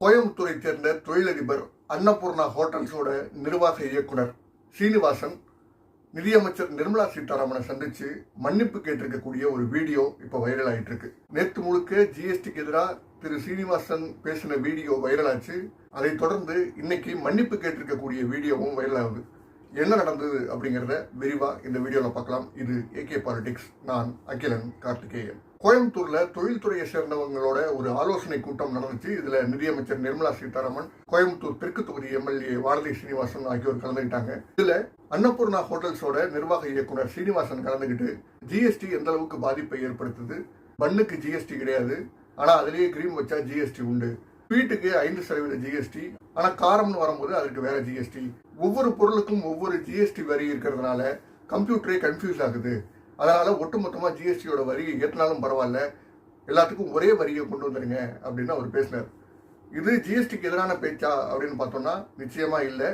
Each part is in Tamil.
கோயம்புத்தூரை சேர்ந்த தொழிலதிபர் அன்னபூர்ணா ஹோட்டல்ஸோட நிர்வாக இயக்குனர் சீனிவாசன் நிதியமைச்சர் நிர்மலா சீதாராமனை சந்திச்சு மன்னிப்பு கேட்டிருக்கக்கூடிய ஒரு வீடியோ இப்போ வைரல் ஆயிட்டு இருக்கு நேற்று முழுக்க ஜிஎஸ்டிக்கு எதிராக திரு சீனிவாசன் பேசின வீடியோ வைரல் ஆச்சு. அதை தொடர்ந்து இன்னைக்கு மன்னிப்பு கேட்டிருக்கக்கூடிய வீடியோவும் வைரல் ஆகுது. என்ன நடந்தது அப்படிங்கிறத விரிவாக இந்த வீடியோவில் பார்க்கலாம். இது ஏகே பாலிடிக்ஸ் நான் அகிலன் கார்த்திகேயன். கோயம்புத்தூர்ல தொழில்துறையை சேர்ந்தவங்களோட ஒரு ஆலோசனை கூட்டம் நடந்துச்சு. இதுல நிதியமைச்சர் நிர்மலா சீதாராமன் கோயம்புத்தூர் தெற்கு தொகுதி எம்எல்ஏ வானதி சீனிவாசன் ஆகியோர் கலந்துக்கிட்டாங்க இதுல அன்னபூர்ணா ஹோட்டல்ஸோட நிர்வாக இயக்குனர் சீனிவாசன் கலந்துக்கிட்டு ஜிஎஸ்டி எந்த அளவுக்கு பாதிப்பை ஏற்படுத்துது? பண்ணுக்கு ஜிஎஸ்டி கிடையாது. ஆனா அதுலேயே கிரீம் வச்சா ஜிஎஸ்டி உண்டு. வீட்டுக்கு ஐந்து சதவீத ஜிஎஸ்டி ஆனா காரம்னு வரும்போது அதுக்கு வேற ஜிஎஸ்டி ஒவ்வொரு பொருளுக்கும் ஒவ்வொரு ஜிஎஸ்டி வரி இருக்கிறதுனால கம்ப்யூட்டரே கன்ஃபியூஸ் ஆகுது. அதனால் ஒட்டுமொத்தமாக ஜிஎஸ்டியோட வரி ஏற்றினாலும் பரவாயில்ல. எல்லாத்துக்கும் ஒரே வரியை கொண்டு வந்துருங்க அப்படின்னு அவர் பேசினார். இது ஜிஎஸ்டிக்கு எதிரான பேச்சா அப்படின்னு பார்த்தோம்னா நிச்சயமாக இல்லை.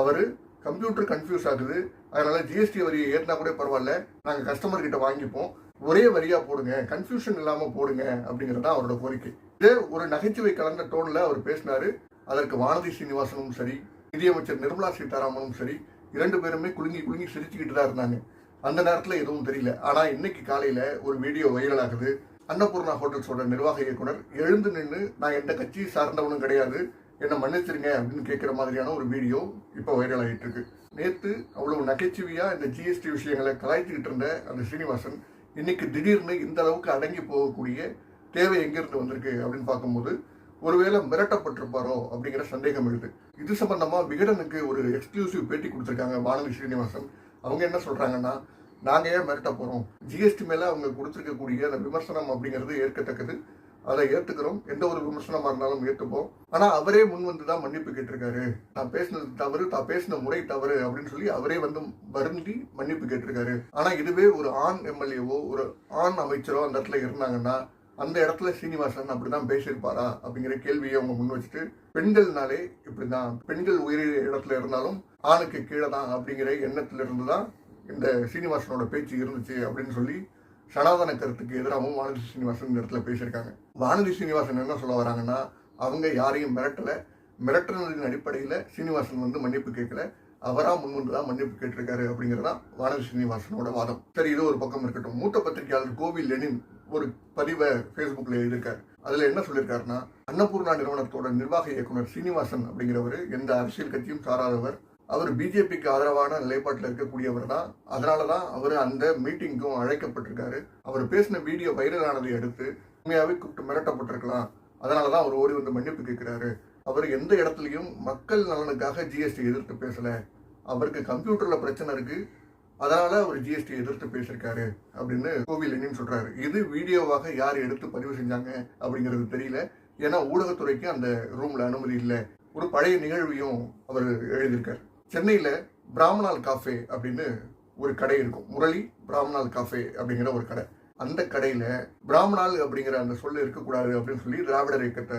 அவர் கம்ப்யூட்டர் கன்ஃபியூஸ் ஆகுது. அதனால் ஜிஎஸ்டி வரியை ஏற்றினா கூட பரவாயில்ல. நாங்கள் கஸ்டமர் கிட்ட வாங்கிப்போம். ஒரே வரியாக போடுங்க. கன்ஃபியூஷன் இல்லாமல் போடுங்க அப்படிங்கிறது தான் அவரோட கோரிக்கை. இதே ஒரு நகைச்சுவை கலந்த டோனில் அவர் பேசினார். அதற்கு வானதி சீனிவாசனும் சரி நிதியமைச்சர் நிர்மலா சீதாராமனும் சரி இரண்டு பேருமே குலுங்கி குலுங்கி சிரிச்சுக்கிட்டு தான் இருந்தாங்க. அந்த நேரத்தில் எதுவும் தெரியல. ஆனால் இன்னைக்கு காலையில் ஒரு வீடியோ வைரல் ஆகுது. அன்னபூர்ணா ஹோட்டல்ஸோட நிர்வாக இயக்குனர் எழுந்து நின்று நான் எந்த கட்சி சார்ந்தவனும் கிடையாது. என்னை மன்னிச்சிருங்க அப்படின்னு கேட்குற மாதிரியான ஒரு வீடியோ இப்போ வைரல் ஆகிட்டு இருக்கு. நேற்று அவ்வளவு நகைச்சுவையாக இந்த ஜிஎஸ்டி விஷயங்களை கலாய்ச்சிக்கிட்டு இருந்த அந்த சீனிவாசன் இன்னைக்கு திடீர்னு இந்த அளவுக்கு அடங்கி போகக்கூடிய தேவை எங்கிருந்து வந்திருக்கு? அப்படின்னு பார்க்கும்போது ஒருவேளை மிரட்டப்பட்டிருப்பாரோ? அப்படிங்கிற சந்தேகம் எழுது. இது சம்பந்தமா விகடனுக்கு ஒரு எக்ஸ்க்ளூசிவ் பேட்டி கொடுத்துருக்காங்க வானதி ஸ்ரீனிவாசன் அவங்க என்ன சொல்கிறாங்கன்னா நாங்கள் ஏன் மிரட்ட போகிறோம் ஜிஎஸ்டி மேலே அவங்க கொடுத்துருக்கக்கூடிய அந்த விமர்சனம் அப்படிங்கிறது ஏற்கத்தக்கது. அதை ஏற்றுக்கிறோம் எந்த ஒரு விமர்சனமாக இருந்தாலும் ஏற்றுப்போம் ஆனால் அவரே முன் வந்து தான் மன்னிப்பு கேட்டிருக்காரு. நான் பேசினது தவறு தான் பேசின முறை தவறு அப்படின்னு சொல்லி அவரே வந்து வருந்தி மன்னிப்பு கேட்டிருக்காரு. ஆனால் இதுவே ஒரு ஆண் எம்எல்ஏவோ ஒரு ஆண் அமைச்சரோ அந்த இடத்துல இருந்தாங்கன்னா அந்த இடத்துல சீனிவாசன் அப்படிதான் பேசியிருப்பாரா அப்படிங்கிற கேள்வியை அவங்க முன் வச்சுட்டு பெண்கள்னாலே இப்படிதான். பெண்கள் உயிர் இடத்துல இருந்தாலும் ஆணுக்கு கீழே தான் அப்படிங்கிற எண்ணத்துல இருந்து தான் இந்த சீனிவாசனோட பேச்சு இருந்துச்சு அப்படின்னு சொல்லி சனாதன கருத்துக்கு எதிராகவும் வானதி சீனிவாசன் இந்த இடத்துல பேசியிருக்காங்க. வானதி சீனிவாசன் என்ன சொல்ல வராங்கன்னா அவங்க யாரையும் மிரட்டல. மிரட்டுனதின் அடிப்படையில் சீனிவாசன் வந்து மன்னிப்பு கேட்கல. அவரா முன்வந்து தான் மன்னிப்பு கேட்டிருக்காரு அப்படிங்கிறதான் வானதி சீனிவாசனோட வாதம். சரி இது ஒரு பக்கம் இருக்கட்டும். மூத்த பத்திரிகையாளர் கோவில் லெனின் ஒரு பதிவை ஃபேஸ்புக்கில் எழுதியிருக்காரு. அதில் என்ன சொல்லியிருக்காருன்னா அன்னபூர்ணா நிறுவனத்தோட நிர்வாக இயக்குனர் சீனிவாசன் அப்படிங்கிறவர் எந்த அரசியல் கட்சியும் சாராதவர். அவர் பிஜேபிக்கு ஆதரவான நிலைப்பாட்டில் இருக்கக்கூடியவர் தான். அதனால தான் அவர் அந்த மீட்டிங்க்கும் அழைக்கப்பட்டிருக்காரு. அவர் பேசின வீடியோ வைரலானதை அடுத்து உண்மையாகவே கூப்பிட்டு மிரட்டப்பட்டிருக்கலாம். அதனால தான் அவர் ஓடி வந்து மன்னிப்பு கேட்கிறாரு. அவர் எந்த இடத்துலையும் மக்கள் நலனுக்காக ஜிஎஸ்டி எதிர்த்து பேசலை. அவருக்கு கம்ப்யூட்டரில் பிரச்சனை இருக்குது அதனால அவர் ஜிஎஸ்டி எதிர்த்து பேசியிருக்காரு அப்படின்னு கோவில் என்னன்னு சொல்றாரு. இது வீடியோவாக யார் எடுத்து பதிவு செஞ்சாங்க அப்படிங்கிறது தெரியல. ஏன்னா ஊடகத்துறைக்கு அந்த ரூம்ல அனுமதி இல்லை. ஒரு பழைய நிகழ்வையும் அவர் எழுதியிருக்கார். சென்னையில பிராமணால் காஃபே அப்படின்னு ஒரு கடை இருக்கும். முரளி பிராமணால் காஃபே அப்படிங்கிற ஒரு கடை. அந்த கடையில பிராமணால் அப்படிங்கிற அந்த சொல்லு இருக்கக்கூடாது அப்படின்னு சொல்லி திராவிடர் இயக்கத்தை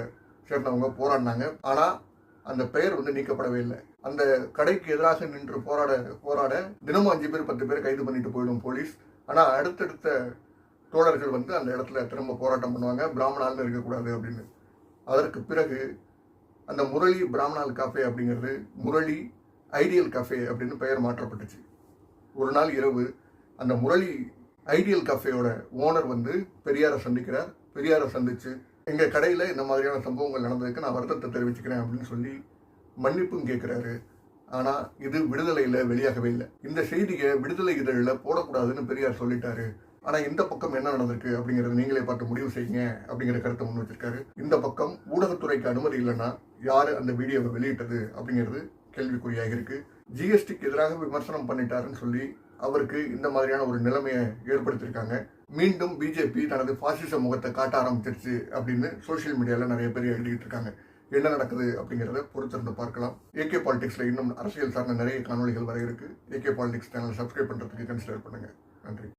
சேர்ந்தவங்க போராடினாங்க. ஆனா அந்த பெயர் வந்து நீக்கப்படவே இல்லை. அந்த கடைக்கு எதிராக நின்று போராட போராட தினமும் அஞ்சு பேர் பத்து பேர் கைது பண்ணிட்டு போயிடும் போலீஸ். ஆனால் அடுத்தடுத்த தோழர்கள் வந்து அந்த இடத்துல திரும்ப போராட்டம் பண்ணுவாங்க. பிராமணால்னு இருக்கக்கூடாது அப்படின்னு. அதற்கு பிறகு அந்த முரளி பிராமணால் காஃபே அப்படிங்கிறது முரளி ஐடியல் கஃபே அப்படின்னு பெயர் மாற்றப்பட்டுச்சு. ஒரு நாள் இரவு அந்த முரளி ஐடியல் கஃபேயோட ஓனர் வந்து பெரியாரை சந்திக்கிறார். பெரியாரை சந்தித்து எங்கள் கடையில் இந்த மாதிரியான சம்பவங்கள் நடந்ததுக்கு நான் வருத்தத்தை தெரிவிச்சுக்கிறேன் அப்படின்னு சொல்லி மன்னிப்பும் கேட்குறாரு. ஆனால் இது விடுதலையில் வெளியாகவே இல்லை. இந்த செய்தியை விடுதலை இதழில் போடக்கூடாதுன்னு பெரியார் சொல்லிட்டாரு. ஆனால் இந்த பக்கம் என்ன நடந்திருக்கு அப்படிங்கிறத நீங்களே பார்த்து முடிவு செய்யுங்க அப்படிங்கிற கருத்தை முன் வச்சிருக்காரு. இந்த பக்கம் ஊடகத்துறைக்கு அனுமதி இல்லைன்னா யார் அந்த வீடியோவை வெளியிட்டது அப்படிங்கிறது கேள்விக்குறியாக இருக்கு. ஜிஎஸ்டிக்கு எதிராக விமர்சனம் பண்ணிட்டாருன்னு சொல்லி அவருக்கு இந்த மாதிரியான ஒரு நிலைமையை ஏற்படுத்தியிருக்காங்க. மீண்டும் பிஜேபி தனது பாசிச முகத்தை காட்ட ஆரம்பிச்சிருச்சு அப்படின்னு சோஷியல் மீடியாவில் நிறைய பேர் எழுதிட்டு இருக்காங்க. என்ன நடக்குது அப்படிங்கிறத பொறுத்திருந்து பார்க்கலாம். ஏகே பாலிடிக்ஸில் இன்னும் அரசியல் சார்ந்த நிறைய காணொலிகள் வர இருக்கு. ஏகே பாலிடிக்ஸ் சேனல் சப்ஸ்கிரைப் பண்ணுறதுக்கு கன்சிடர் பண்ணுங்கள் நன்றி.